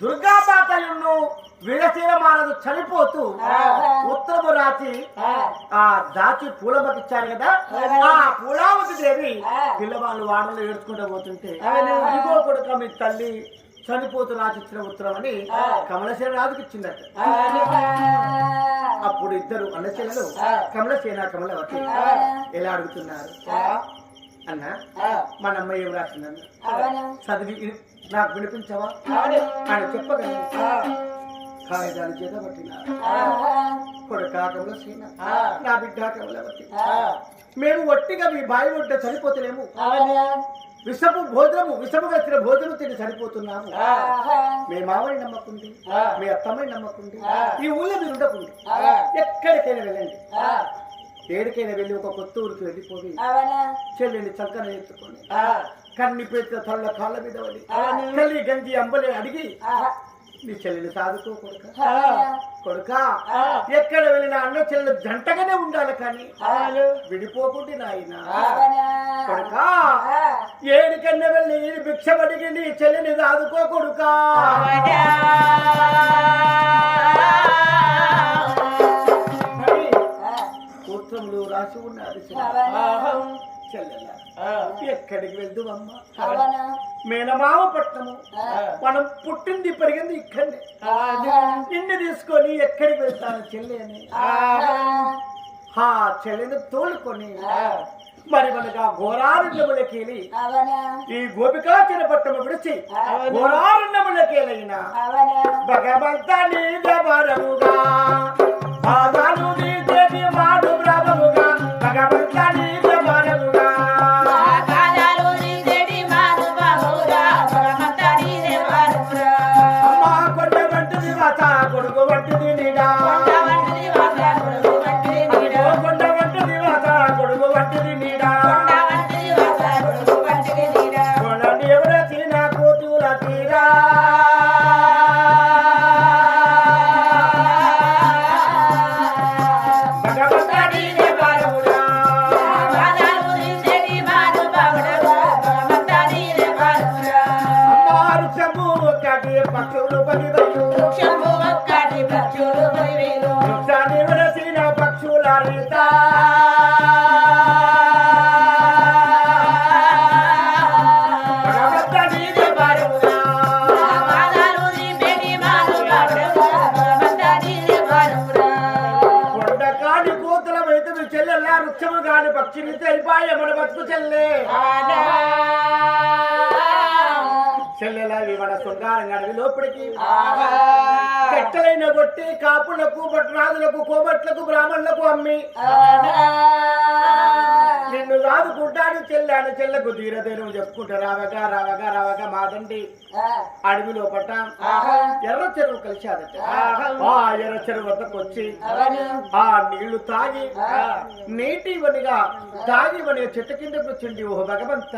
దుర్గామాతయును వీరశీల మానదు చనిపోతూ ఉత్తరము రాచి ఆ. దాచి పూలమ్మకిచ్చారు కదా ఆ. పూలావతి దేవి పిల్లవాళ్ళు వాడలో ఏడ్చుకుంటూ పోతుంటే ఇదిగో కొడుక మీ తల్లి చనిపోతూ రాసిచ్చిన ఉత్తరం అని కమలసేన రాజుకి ఇచ్చిందట. అప్పుడు ఇద్దరు అన్నచెల్లెలు కమలసేన కమలవతి ఎలా అడుగుతున్నారు? అన్న మన అమ్మ ఏం రాసిందన్న చదివి నాకు వినిపించవా? ఆయన చెప్పగలను. కాగితాలు చేత పట్టిన. కొడుక కమలసేన నా బిడ్డ కమలవతి మేము ఒట్టిగా మీ బావి ఒడ్డ చనిపోతలేము. విషపు భోజనము విషము వచ్చిన భోజనం తిని చనిపోతున్నాము. మీ మామని నమ్మకుంది మీ అత్తమ్మని నమ్మకుంది ఈ ఊళ్ళో మీరు ఉండకుంది ఎక్కడికైనా వెళ్ళండి. ఏడికైనా వెళ్ళి ఒక కొత్త ఊరికి వెళ్ళిపోయి చెల్లిని చక్కన ఎత్తుకొని. కన్ని పెట్టిన తల్ల కాళ్ళ మీద పడి. తల్లి గంజి అంబలే అడిగి నీ చెల్లిని సాదుకో కొడుక. కొడుక ఎక్కడ వెళ్ళినా అన్న చెల్లెలు జంటగానే ఉండాలి కానీ విడిపోకుండా నాయన. కొడుక ఏడికన్నా వెళ్ళి భిక్ష పడిగి నీ చెల్లిని సాదుకో కొడుక. సూత్రంలో రాసి ఉన్నది చెల్లెల ఎక్కడికి వెళ్దు అమ్మ మేనమామ పట్టణము మనం పుట్టింది పెరిగింది ఇక్కడనే నిన్ను తీసుకొని ఎక్కడికి వెళ్తాను చెల్లి అని. ఆ. చెల్లెని తోలుకొని మరి మనకు ఆ ఘోరారణ్యములకి వెళ్ళి ఈ గోపికాచర పట్టము విడిచి ఘోరారణ్యములకి వెళ్ళిన భగవంత ఆదాను బ్రహ్మముగా పక్షులు పక్షులు పక్షుల రీతా. బతుకు చెల్లె. చెల్లెల మన శృంగారం అడవి లోపలికి. కట్టెలైన కొట్టి కాపులకు భట్రాజులకు కోబట్లకు బ్రాహ్మణులకు అమ్మి. నిన్ను రాదుకుంటాను చెల్లాను చెల్లకు తీరదేను చెప్పుకుంటా రావగా రావగా రావగా మాదండి అడవిలో పట్ట ఎర్ర చెరువు కలిశాదట. ఆ. ఎర్ర చెరువు వద్దకు వచ్చి ఆ నీళ్ళు తాగి నీటివనిగా తాగివని చెట్టు కిందకు వచ్చింది ఓ భగవంత.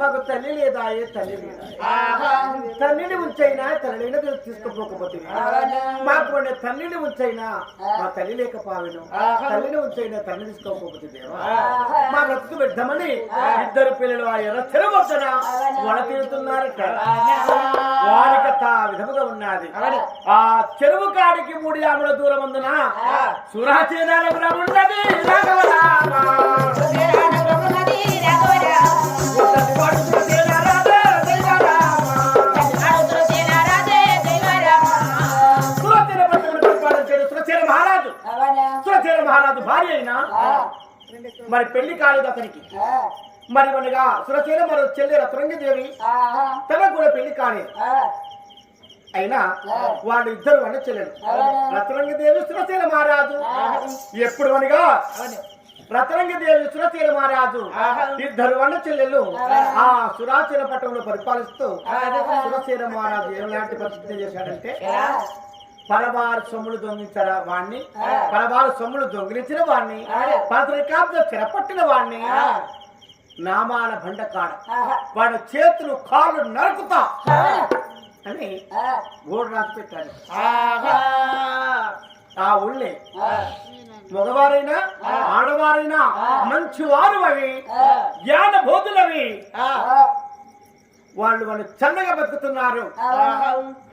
మాకు తల్లి లేదా ఏ తల్లి తల్లిని ఉంచైనా తల్లిని తీసుకుపోకపోతే. మాకు తల్లిని ఉంచైనా మా తల్లి లేకపోవెను తల్లిని ఉంచైనా తల్లి తీసుకోకపోతే దేవా? మా బ్రతుకు పెద్దామని ఇద్దరు పిల్లలు ఆ ఎర్ర చెరువు వద్దన వడ వారికత విధముగా ఉన్నది. ఆ చెరువు కాడికి మూడు ఆముల దూరం అందున సురాచేదాన ఉన్నది రాఘవరామ. ఉన్నది వాడు సురసేనారాధ దైవరామ. సురసేన పట్టణం పరిపాలన చేయడు సురసేన మహారాజు సురసేన మహారాజు భార్య అయినా మరి పెళ్ళి కాలేదు అతనికి. మరి మనగా సురసేన మరి చెల్లి రత్రంగదేవి తనకు కూడా పెళ్ళి కాలేదు. అయినా వాళ్ళు ఇద్దరు అన్న చెల్లెలు. రత్నంగదేవి సురసేన మహారాజు. ఎప్పుడు అనగా రత్నంగదేవి సురసేన మహారాజు ఇద్దరు అన్న చెల్లెలు. ఆ. సురాసేన పట్టణంలో పరిపాలిస్తూ సురసేన మహారాజు ఎలాంటి పరిస్థితి చేశాడంటే పరవారు సొమ్ములు దొంగిలించిన వాణ్ణి? పరవారు సొమ్ములు దొంగిలించిన వాణ్ణి? పత్రికాబ్ద చెరపట్టిన వాణ్ణి? నామాల బండకాడ. వాడి చేతులు కాళ్ళు నరుకుతా. అని గోడు రాసి పెట్టాడు ఆ ఊళ్ళే మగవారైనా ఆడవారైనా మంచి వారు అవి. జ్ఞాన బోధులవి వాళ్ళు వాళ్ళు చల్లగా బతుకుతున్నారు.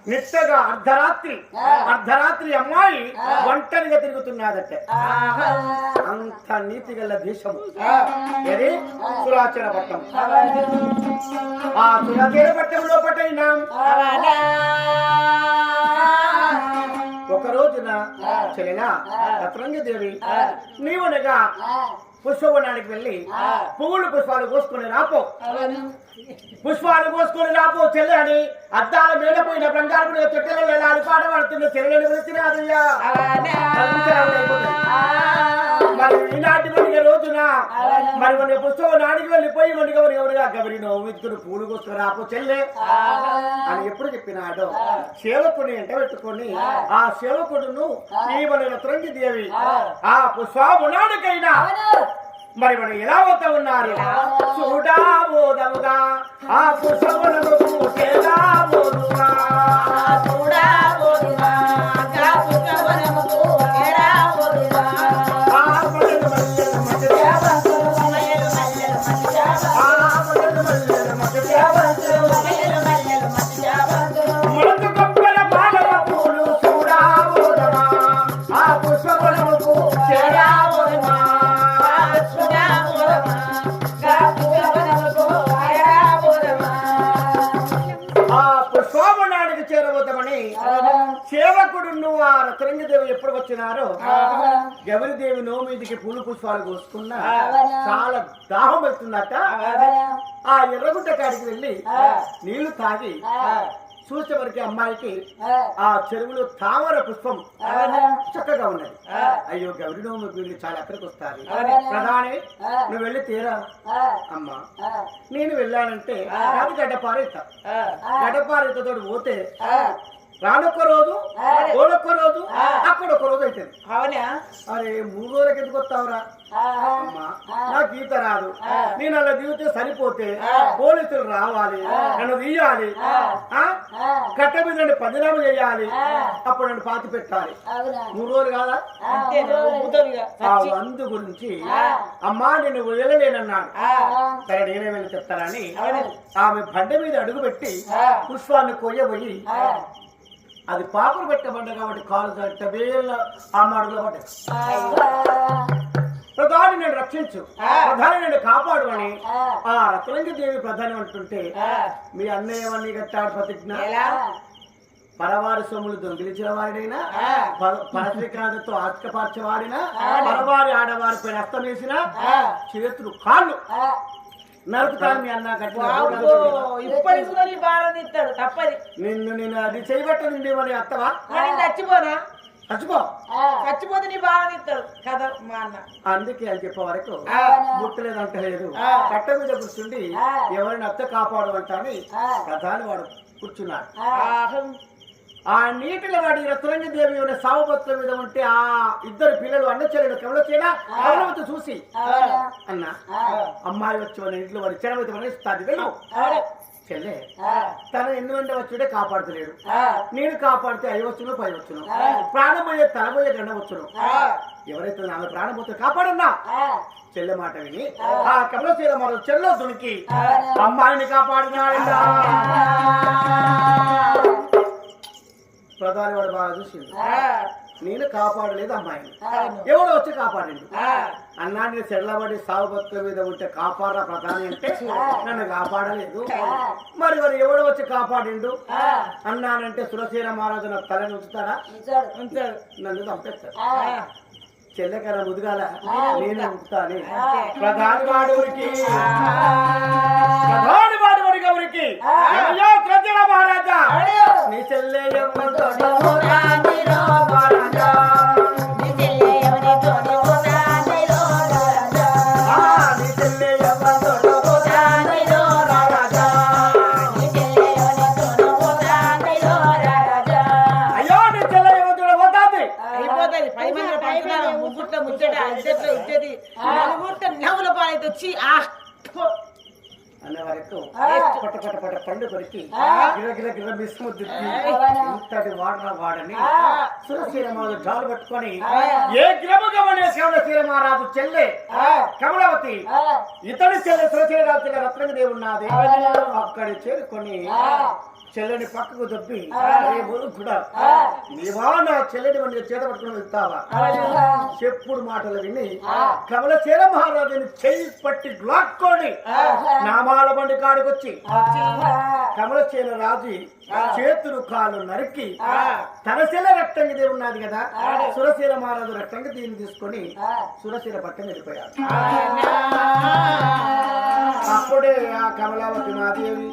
నిట్టగా అర్ధరాత్రి అర్ధరాత్రి అమ్మాయి ఒంటరిగా తిరుగుతున్నదట. అంత నీతి గల దేశము. ఏది? సురాచర పట్టం ఆ. సురాచర పట్టం లోపటైనా ఒక రోజున చెలినా రత్రంగదేవి నీవునగా పుష్పవనానికి వెళ్ళి పువ్వులు పుష్పాలు కోసుకుని రాపో. పుష్పాలు కోసుకొని రాపో చెల్లె అని అద్దాల మేడపోయిన బంగారు తొట్టెలలో వెళ్ళాలి పాట పడుతున్న చెల్లెని వచ్చినాదయ్యా మరి ఈనాటి మరి మన పుష్పం నాడికి వెళ్ళిపోయి మనకి ఎవరు ఎవరుగా గబరి నవ్వు విత్తులు పూలు కోసుకుని రాపో చెల్లె. అని ఎప్పుడు చెప్పినాడు. సేవకుని ఎంట పెట్టుకొని ఆ. సేవకుడును ఈ మన రత్రంగి దేవి. ఆ. పుష్పమునాడికైనా మరి మనం ఎలా అవుతా ఉన్నారు? చూడాబోదముగా. ఆ పుష్పమునకు చేదాబోదుగా ఎప్పుడు వచ్చినారో గౌరీదేవి నోమీదికి పూలు పుష్పాలు కోసుకున్నా చాలా దాహం అవుతుందట ఆ. ఎర్రగుంట కాడికి వెళ్ళి నీళ్ళు తాగి చూసే వరకు అమ్మాయికి ఆ. చెరువులో తామర పుష్పం చక్కగా ఉన్నది. అయ్యో గౌరీ నోమి వీళ్ళు చాలా ఎక్కడికి వస్తారు ప్రధాని నువ్వు వెళ్ళి తీరా? అమ్మా నేను వెళ్ళానంటే అది గడ్డపారేత. గడ్డపారేతతో పోతే రానొక్క రోజు ఓనొక్క రోజు అక్కడ ఒక రోజు అవుతుంది అవునా? అరే మూడు రోజులకి ఎందుకు వస్తావురా? నాకు ఈత రాదు. నేను అలా దిగితే సరిపోతే పోలీసులు రావాలి నన్ను తీయాలి ఆ? కట్ట మీద నన్ను పదినామా చేయాలి అప్పుడు నన్ను పాతి పెట్టాలి. మూడు రోజులు కాదా? వందు గురించి అమ్మా నేను వదలలేనన్నాడు. సరే నేనే వెళ్ళి చెప్తానని ఆమె బండ మీద అడుగు పెట్టి పుష్పాన్ని కొయ్యబోయి అది పాపలు పెట్టబడ్డ కాబట్టి కాలు తట్టబేళ్ళ ఆమె అడుగులో పడ్డది ప్రధాని నేను రక్షించు. ప్రధాని నేను కాపాడు అని ఆ. రత్నంగి దేవి ప్రధాని అంటుంటే మీ అన్నయ్య ఏమని కట్టాడు ప్రతిజ్ఞ? పరవారి సొమ్ములు దొంగిలించిన వాడినైనా? పరశ్రీకాంతతో ఆస్కపరచవాడినా పరవారి ఆడవారి పైన అస్తం వేసిన చేతులు కాళ్ళు. నరుకుతాను మీ అన్న ఇప్పటికి కూడా నీ భారం ఇస్తాడు తప్పది. నిన్ను నేను అది చేయబట్టనుండి మరి అత్తవా? మరి చచ్చిపోనా? చచ్చిపో. చచ్చిపోతే నీ భారం ఇస్తాడు కదా మా అన్న. అందుకే అని చెప్పే వరకు ఆ. ముట్టలేదు అంటలేదు ఆ. కట్ట మీద కూర్చుండి ఎవరిని అత్త కాపాడు అంటాని ప్రధాని వాడు కూర్చున్నాడు. ఆహం. ఆ నీటిలో వాడి రత్నంగి దేవి ఉన్న సావుబతుల మీద ఉంటే ఆ ఇద్దరు పిల్లలు అన్న చెల్లెలు కమలచేనా కమలవతి చూసి అన్న అమ్మాయి వచ్చి మన ఇంట్లో వాడి చెరవతి మన ఇస్తాది వెళ్ళు అవును. చెల్లె తన ఎన్ని వెంట వచ్చుడే కాపాడుతలేడు. నేను కాపాడితే అవి వచ్చును పై వచ్చును? ప్రాణం పోయే తల పోయే గండ వచ్చును. ఎవరైతే ఆమె ప్రాణం పోతే కాపాడన్నా? చెల్లె మాట విని ఆ. కమలశీల మరో చెల్లో దునికి అమ్మాయిని కాపాడినాడా ప్రధాని వాడు బాగా చూసిండు. ఆ. నేను కాపాడలేదు అమ్మాయిని. ఎవడో వచ్చి కాపాడిండు. అన్నా నేను చెల్లబడి సాగు భక్తుల మీద ఉంటే కాపాడరా ప్రధాని అంటే నన్ను కాపాడలేదు. మరి మరి ఎవడో వచ్చి కాపాడిండు? అన్నానంటే సురసేన మహారాజు నా తలని ఉంచాడు. నన్ను చంపేస్తాడు. చెల్లెకర ముదుగాల. నేను అంతే. ప్రధాని వాడు ఊరికి ప్రధాని వాడు ఊరికి ఊరికి అయ్యో ప్రజల మహారాజా. నీ చెల్లె పట్ట. పట్ట పట్ట పండు కొరికి గిర గిర గిర మిస్ము దిద్ది ఇంతటి వాడన వాడని సురశీలమాలు జాలు పట్టుకొని ఏ గిరముగమనే చెల్లె? కమలవతి. ఇతడి చెల్లె సురశీలరాజు రత్నదేవి ఉన్నది అక్కడి చేరుకొని చెల్లెని పక్కకు దొబ్బి అరే కూడా నీవా నా చెల్లెని మన చేత పట్టుకుని వెళ్తావా? చెప్పుడు మాటలు విని కమల చీర మహారాజుని చెయ్యి పట్టి లాక్కొని నామాల బండి కాడికొచ్చి కమల చీర రాజు చేతులు కాలు నరికి తన శిల రక్తంగిదే ఉన్నది కదా సురశీల మహారాజు రక్తంగి దీన్ని తీసుకొని సురశీల పట్టం వెళ్ళిపోయాడు. అప్పుడే ఆ కమలావతి మాదేవి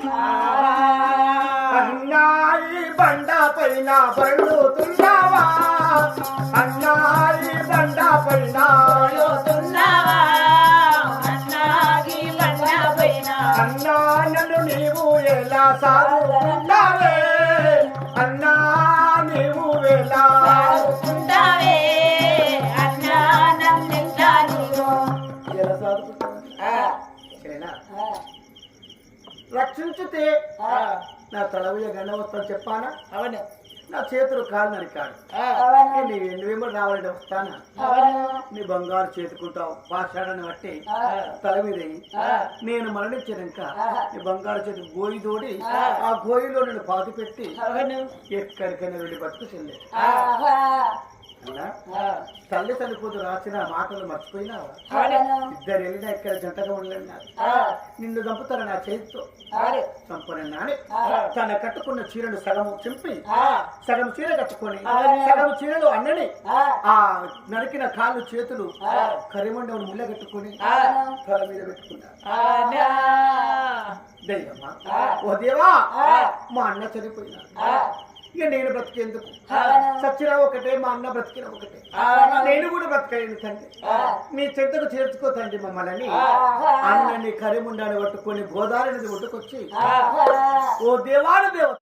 అన్నాయి బండ పైన పండుతున్నావా? అన్నాయి బండ పైన అన్నా నన్ను నీవు ఎలా సాగుతున్నావే? అన్నా నీవు ఎలా ఎలా సాగుతున్నావు సరేనా రక్షించితే నా తలవుయ గండవస్తాను చెప్పానా? అవును. నా చేతులు కాలు నరికాడు నీ ఎన్నివేమో రావాలంటే వస్తానా? నీ బంగారు చేతుకుంటావు పాషాడని బట్టి తల మీద. నేను మరణించాక నీ బంగారు చేతి గోయి తోడి ఆ. గోయిలో నేను పాతి పెట్టి ఎక్కడికైనా వెళ్ళి బతుకు చెల్లె అన్నా తల్లి తల్లిపోతు రాసిన మాటలు మర్చిపోయినావా? ఇద్దరు వెళ్ళినా ఇక్కడ జంటగా ఉండలేన్నారు నిన్ను చంపుతారు నా చేతితో. చంపనన్నా అని తన కట్టుకున్న చీరను సగం చింపి సగం చీర కట్టుకొని సగం చీరలు అన్నని ఆ. నరికిన కాళ్ళు చేతులు కరిమండవును ముళ్ళ కట్టుకొని తల మీద పెట్టుకున్నారు దైవమ్మా ఓ దేవా మా అన్న చనిపోయినాడు. ఇక నేను బ్రతికేందుకు? సచ్చినా ఒకటే మా అన్న బ్రతికిన ఒకటే. నేను కూడా బ్రతకలేను తండ్రి. నీ చెంతకు చేర్చుకో తండ్రి మమ్మల్ని. అన్నని కరిముండాన్ని పట్టుకొని గోదావరి నది ఒడ్డుకొచ్చి ఓ దేవాను దేవ